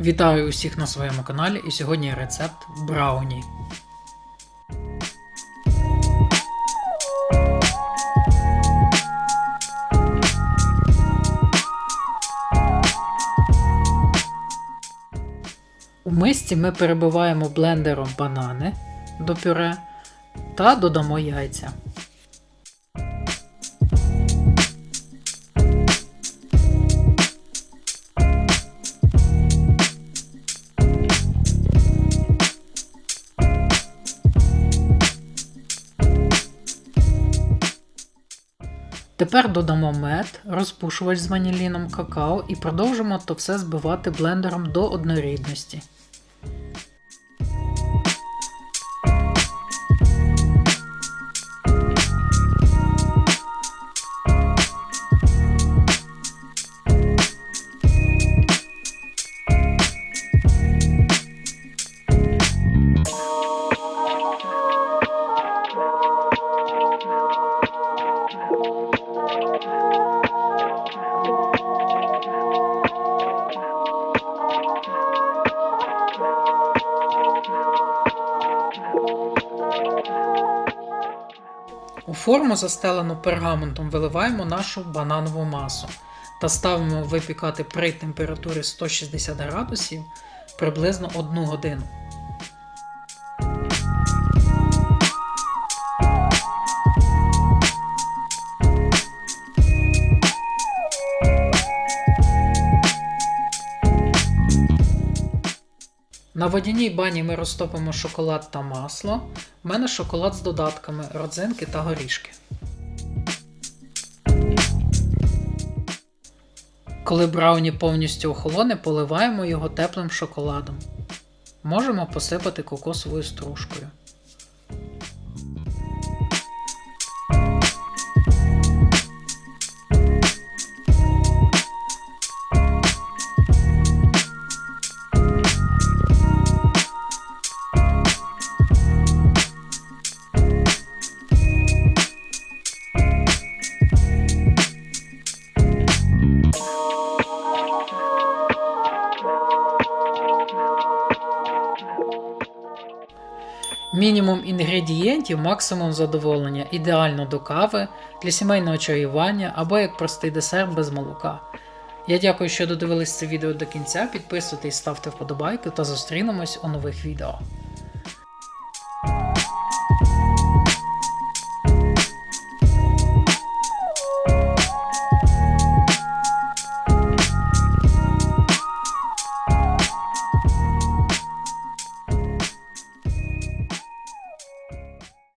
Вітаю усіх на своєму каналі і сьогодні рецепт брауні. У мисці ми перебиваємо блендером банани до пюре та додамо яйця. Тепер додамо мед, розпушувач з ваніліном какао і продовжимо то все збивати блендером до однорідності. У форму, застелену пергаментом, виливаємо нашу бананову масу та ставимо випікати при температурі 160 градусів приблизно 1 годину. На водяній бані ми розтопимо шоколад та масло. У мене шоколад з додатками, родзинки та горішки. Коли брауні повністю охолоне, поливаємо його теплим шоколадом. Можемо посипати кокосовою стружкою. Мінімум інгредієнтів, максимум задоволення, ідеально до кави, для сімейного чаювання або як простий десерт без молока. Я дякую, що додивились це відео до кінця. Підписуйтесь, ставте вподобайки та зустрінемось у нових відео.